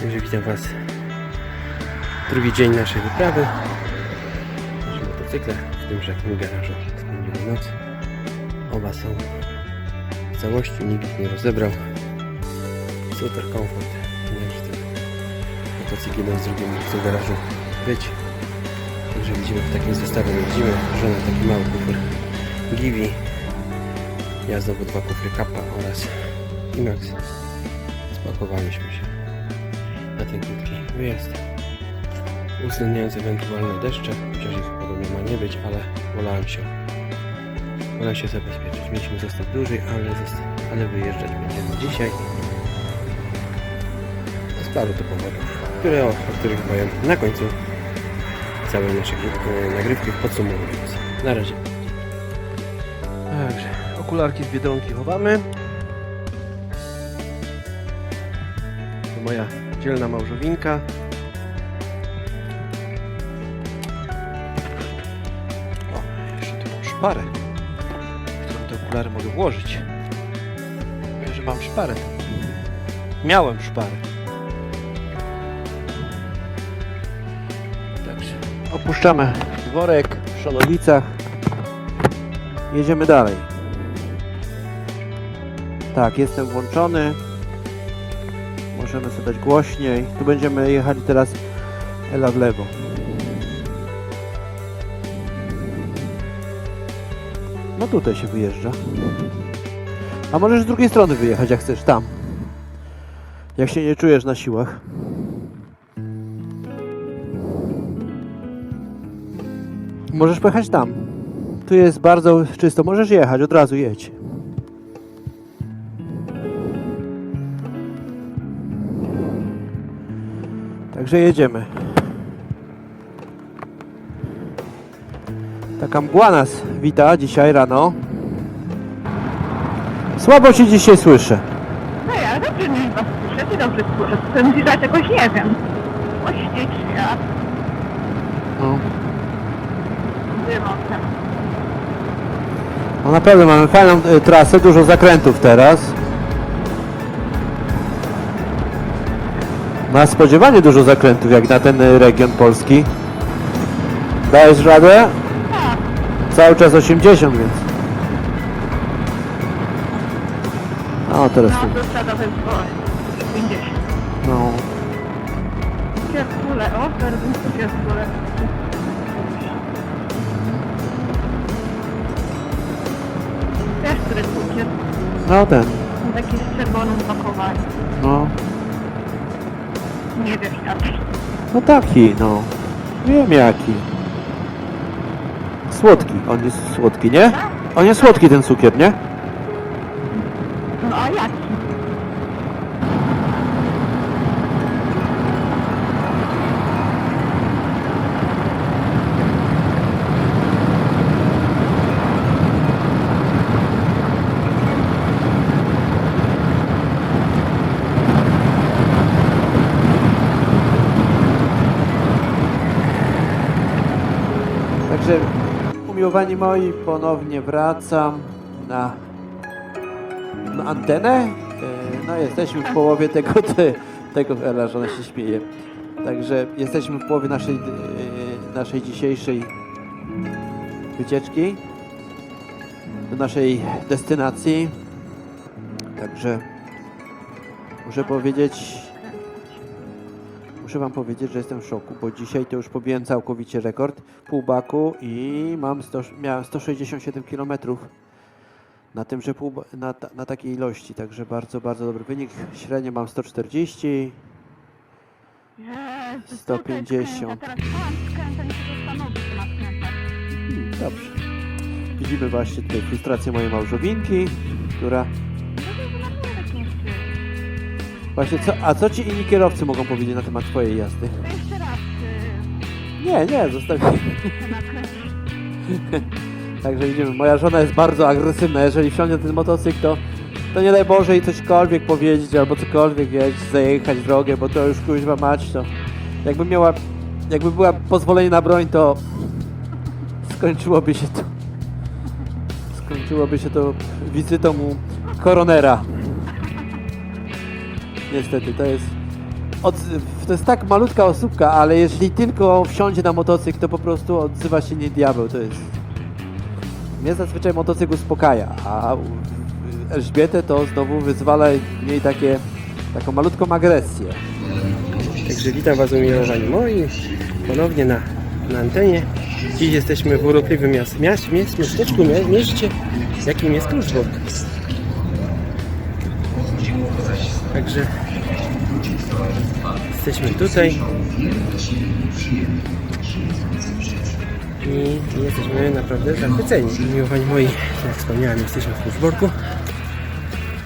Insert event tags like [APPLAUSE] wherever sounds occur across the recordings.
Także witam Was. Drugi dzień naszej wyprawy. Nasze motocykle w tym rzekłym garażu spędziły noc. Oba są w całości, nikt nie rozebrał. Super komfort. Nie, ten motocykl jeden z drugim w garażu być. Także widzimy w takim zestawie jeździmy. Żona taki mały kufer Givi. Ja znowu dwa kufry Kappa oraz Imax. Spakowaliśmy się na ten krótki wyjazd. Uwzględniając ewentualne deszcze, chociaż ich podobno ma nie być, ale wolałem się, wolałem się zabezpieczyć. Mieliśmy zostać dłużej, ale, zosta- ale wyjeżdżać będziemy dzisiaj. Z paru to powodów, które, o, o których powiem na końcu całej naszej e, nagrywki podsumowując. Na razie. Dobrze, okularki z Biedronki chowamy. To moja dzielna małżowinka. O, jeszcze tu mam szparę, którą te okulary mogę włożyć. Wiem, że mam szparę. Miałem szparę. Także opuszczamy dworek w Szonowicach. Jedziemy dalej. Tak, jestem włączony. Możemy sobie głośniej. Tu będziemy jechali teraz Ela w lewo. No tutaj się wyjeżdża. A możesz z drugiej strony wyjechać, jak chcesz, tam. Jak się nie czujesz na siłach. Możesz pojechać tam. Tu jest bardzo czysto. Możesz jechać, od razu jedź. Także jedziemy. Taka mgła nas wita dzisiaj rano. Słabo się dzisiaj słyszę. No ja dobrze nie was słyszę, ty dobrze słyszę. Ten widać jakoś nie wiem. Oświeć ja No. wymotem. no naprawdę mamy fajną y, trasę, dużo zakrętów teraz. Na spodziewanie dużo zakrętów jak na ten y, region polski. Dajesz radę? Tak, Cały czas 80, więc. No teraz no tu. trzeba dać swoje. 50. No. Ciastule, o, ciastule. Też który cukier. No ten. Taki z czerwonym pakowaniem. No. Nie wiesz jaki. No taki, no. Wiem jaki. Słodki. On jest słodki, nie? On jest słodki ten cukier, nie? No a jaki? Także umiłowani moi, ponownie wracam na, na antenę. E, No jesteśmy w połowie tego, [LAUGHS] te, tego Ela, że ona się śmieje. Także jesteśmy w połowie naszej, e, naszej dzisiejszej wycieczki do naszej destynacji. Także muszę powiedzieć, Muszę Wam powiedzieć, że jestem w szoku, bo dzisiaj to już pobiłem całkowicie rekord pół baku i mam 100, miałem 167 km na tymże pół, na, na takiej ilości, także bardzo, bardzo dobry wynik. Średnio mam 140. Jezu, 150. Tutaj skręca. Teraz pan skręca, nie się zastanowić, czy ma skręcać. Hmm, dobrze. Widzimy właśnie tutaj frustrację mojej małżowinki, która właśnie co, a co ci inni kierowcy mogą powiedzieć na temat twojej jazdy? To jeszcze raz Nie, nie, nakręcić. [LAUGHS] Także widzimy, moja żona jest bardzo agresywna, jeżeli wsiądzie ten motocykl, to, to nie daj Boże jej cośkolwiek powiedzieć, albo cokolwiek wiesz, zajechać drogę, bo to już kuźwa mać, to jakby miała, jakby była pozwolenie na broń, to skończyłoby się to, skończyłoby się to wizytą u koronera. Niestety, to jest od, to jest tak malutka osóbka, ale jeśli tylko wsiądzie na motocykl, to po prostu odzywa się nie diabeł, to jest... Mnie zazwyczaj motocykl uspokaja, a Elżbietę to znowu wyzwala w niej takie, taką malutką agresję. Także witam Was umiłowani moi. Ponownie na, na antenie. Dziś jesteśmy w urokliwym miast, miast, miast, miasteczku, mie, mieście, jakim jest Kluczbork. Także jesteśmy tutaj. I jesteśmy naprawdę zachwyceni. Umiłowani moi, jak wspomniałem, jesteśmy w Kluczborku.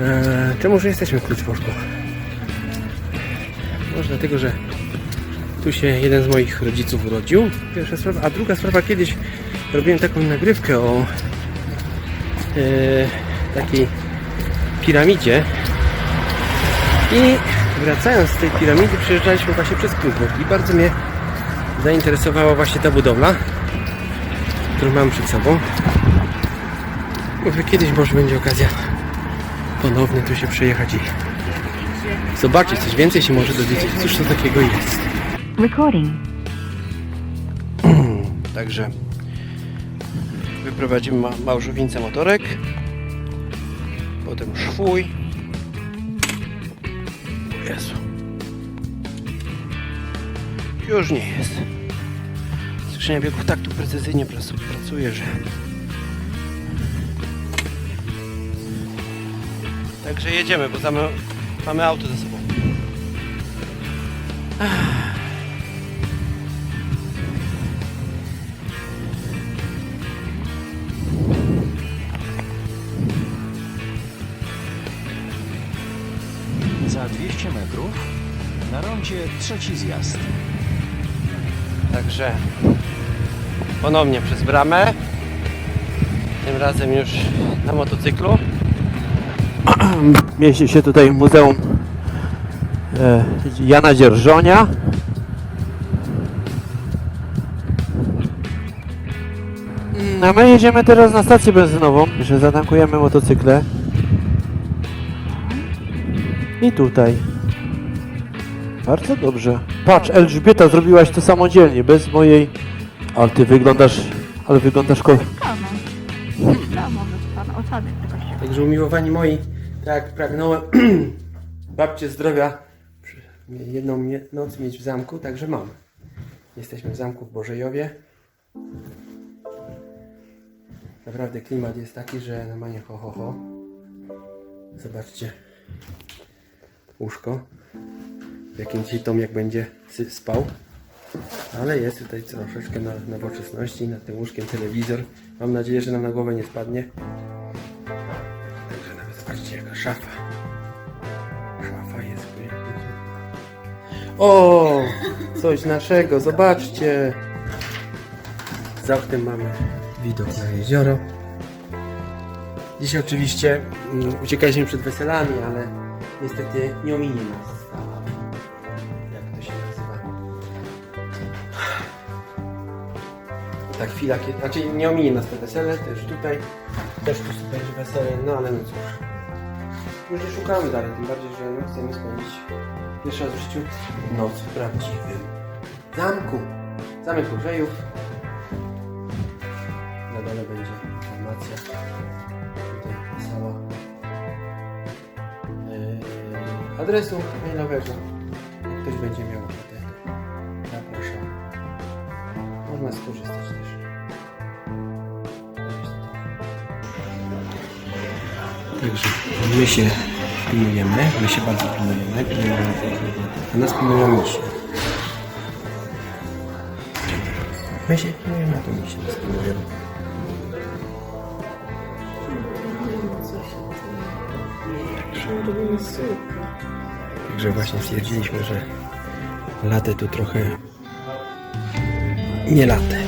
Eee, czemu, że jesteśmy w Kluczborku? Może dlatego, że tu się jeden z moich rodziców urodził. Pierwsza sprawa. A druga sprawa, kiedyś robiłem taką nagrywkę o e, takiej piramidzie. I wracając z tej piramidy przejeżdżaliśmy właśnie przez Kluczbork i bardzo mnie zainteresowała właśnie ta budowla, którą mam przed sobą. Może kiedyś może będzie okazja ponownie tu się przejechać i zobaczyć coś więcej się może dowiedzieć, cóż to takiego jest. Recording. [CLEARS THROAT] Także wyprowadzimy ma motorek, potem szwój. Jezu. Już nie jest. Skrzynia biegów tak tu precyzyjnie pracu- pracuje, że... Także jedziemy, bo tam mamy auto ze sobą. 200 metrów na rondzie trzeci zjazd. Także ponownie przez bramę. Tym razem już na motocyklu. [CLEARS THROAT] Mieści się tutaj Muzeum e, Jana Dzierżonia. A my jedziemy teraz na stację benzynową, że zatankujemy motocykle. I tutaj. Bardzo dobrze. Patrz, Elżbieta, zrobiłaś to samodzielnie, bez mojej... Ale ty wyglądasz... Ale wyglądasz ko... Osady się. Także umiłowani moi, tak jak pragnąłem [CLEARS THROAT] babcie zdrowia przy- jedną mie- noc mieć w zamku, także mam. Jesteśmy w zamku w Bożejowie. Naprawdę klimat jest taki, że normalnie ho ho ho. Zobaczcie łóżko, w jakim dzisiaj Tomiak będzie spał. Ale jest tutaj troszeczkę na nowoczesności, nad tym łóżkiem telewizor. Mam nadzieję, że nam na głowę nie spadnie. Także nawet zobaczcie jaka szafa. Szafa jest. O! Coś naszego, zobaczcie! Za oknem mamy widok na jezioro. Dzisiaj oczywiście mm, uciekaliśmy przed weselami, ale niestety nie ominie nas Ta chwila, kiedy, znaczy nie ominie nas to wesele, też tutaj, też tu będzie wesele, no ale no cóż. Nie szukamy dalej, tym bardziej, że no, chcemy spędzić pierwszy raz w życiu noc w prawdziwym zamku. Zamek Bożejów. Na dole będzie informacja. Tutaj pisała yy, adresu mailowego. Jak ktoś będzie miał ochotę, zapraszam. Można skorzystać też. Także my się pilnujemy, my się bardzo pilnujemy, pilnujemy a nas pilnują misie. My się pilnujemy, a to misie nas pilnują. Także właśnie stwierdziliśmy, że latę tu trochę nie latę.